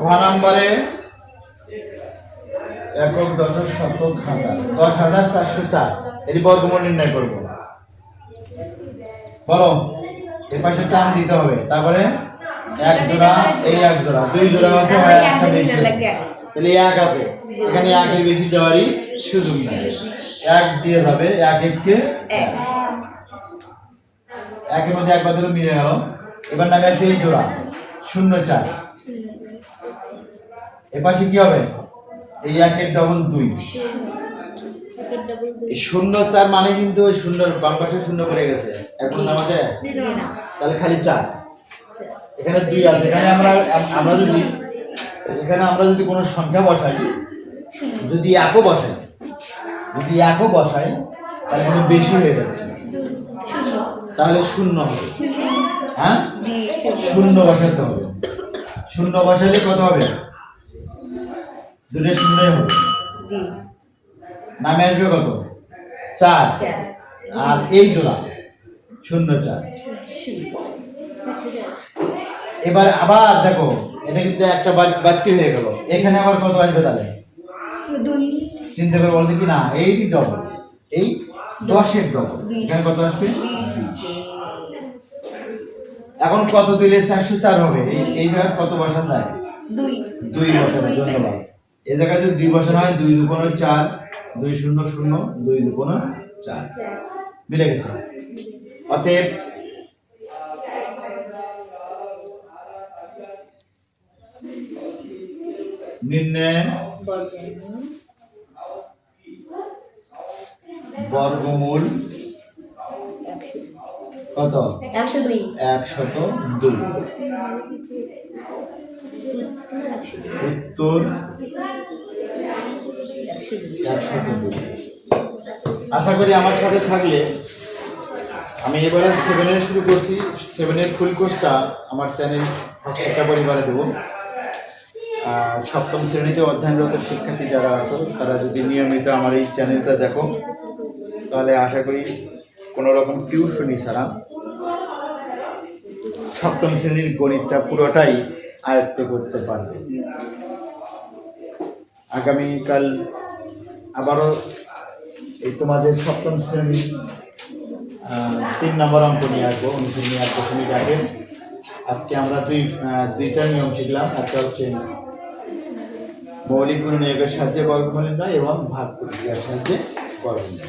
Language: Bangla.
ঘ নম্বরে একক দশক শতক হাজার দশ হাজার চারশো চার। এটি বর্গমূল নির্ণয় করব। বলো এর পাশে টান দিতে হবে। তারপরে এক জোড়া এই এক জোড়া দুই জোড়া আছে একটা বেশি তাহলে এক আছে। এখানে একের বেশি দেওয়ারই সুযোগ নেই। এক দিয়ে যাবে এক এককে একের মধ্যে এক বদলে মিলে গেল। এবার নামে আসবে এই জোড়া। শূন্য চার এপাশে কি হবে? এই একের ডবল দুই। শূন্য চার মানে কিন্তু ওই শূন্য, বাম পাশে শূন্য করে গেছে। এখন নাম আছে? তাহলে খালি চার। এখানে দুই আছে। এখানে আমরা আমরা যদি, এখানে আমরা যদি কোনো সংখ্যা বসাই, যদি একও বসাই, যদি একও বসাই, তাহলে কিন্তু বেশি হয়ে যাচ্ছে। তাহলে শূন্য হবে। হ্যাঁ? শূন্য বসাতে হবে। শূন্য বসালে কত হবে? দুটো শূন্যই হবে। নামে আসবে কত? চার। আর এই জোড়া শূন্য চার। এবার আবার দেখো এটা কিন্তু একটা বাড়তি হয়ে গেল। এখানে আবার কত আসবে তাহলে? চিন্তা করে বলতে কি না এইটি ডবল এই দশের ডবল এখানে কত আসবে? এখন কত দিলে চারশো চার হবে? এই এই জায়গায় কত বসান যায়? দুই। বসানো ধন্যবাদ। এই জায়গায় যদি দুই বসানো হয় দুই দুগুণ চার। দুই শূন্য শূন্য দুই দুগুণ চার। মিলে গেছে। অতএব নির্ণয় বর্গমূল কত? একশো দুই। একশত দুই। উত্তর একশত দুই। আশা করি আমার সাথে থাকলে আমি এবারে সেভেনের শুরু করছি। সেভেনের ফুল কোর্সটা আমার চ্যানেল শিক্ষা পরিবারে দেবো। আর সপ্তম শ্রেণীতে অধ্যয়নরত শিক্ষার্থী যারা আছো তারা যদি নিয়মিত আমার এই চ্যানেলটা দেখো তাহলে আশা করি কোনো রকম টিউশনি ছাড়া সপ্তম শ্রেণির গণিতটা পুরোটাই আয়ত্ত করতে পারবে আগামীকাল আবারও এই তোমাদের সপ্তম শ্রেণির তিন নম্বর অঙ্ক নিয়ে আসব, অনুশীলনী এক দশমিক আগে আজকে আমরা দুই দুইটা নিয়ম শিখলাম, একটা হচ্ছে মৌলিক গুণনীয়কের সাহায্যে বর্গমূল নির্ণয় এবং ভাগ প্রক্রিয়ার সাহায্যে বর্গমূল।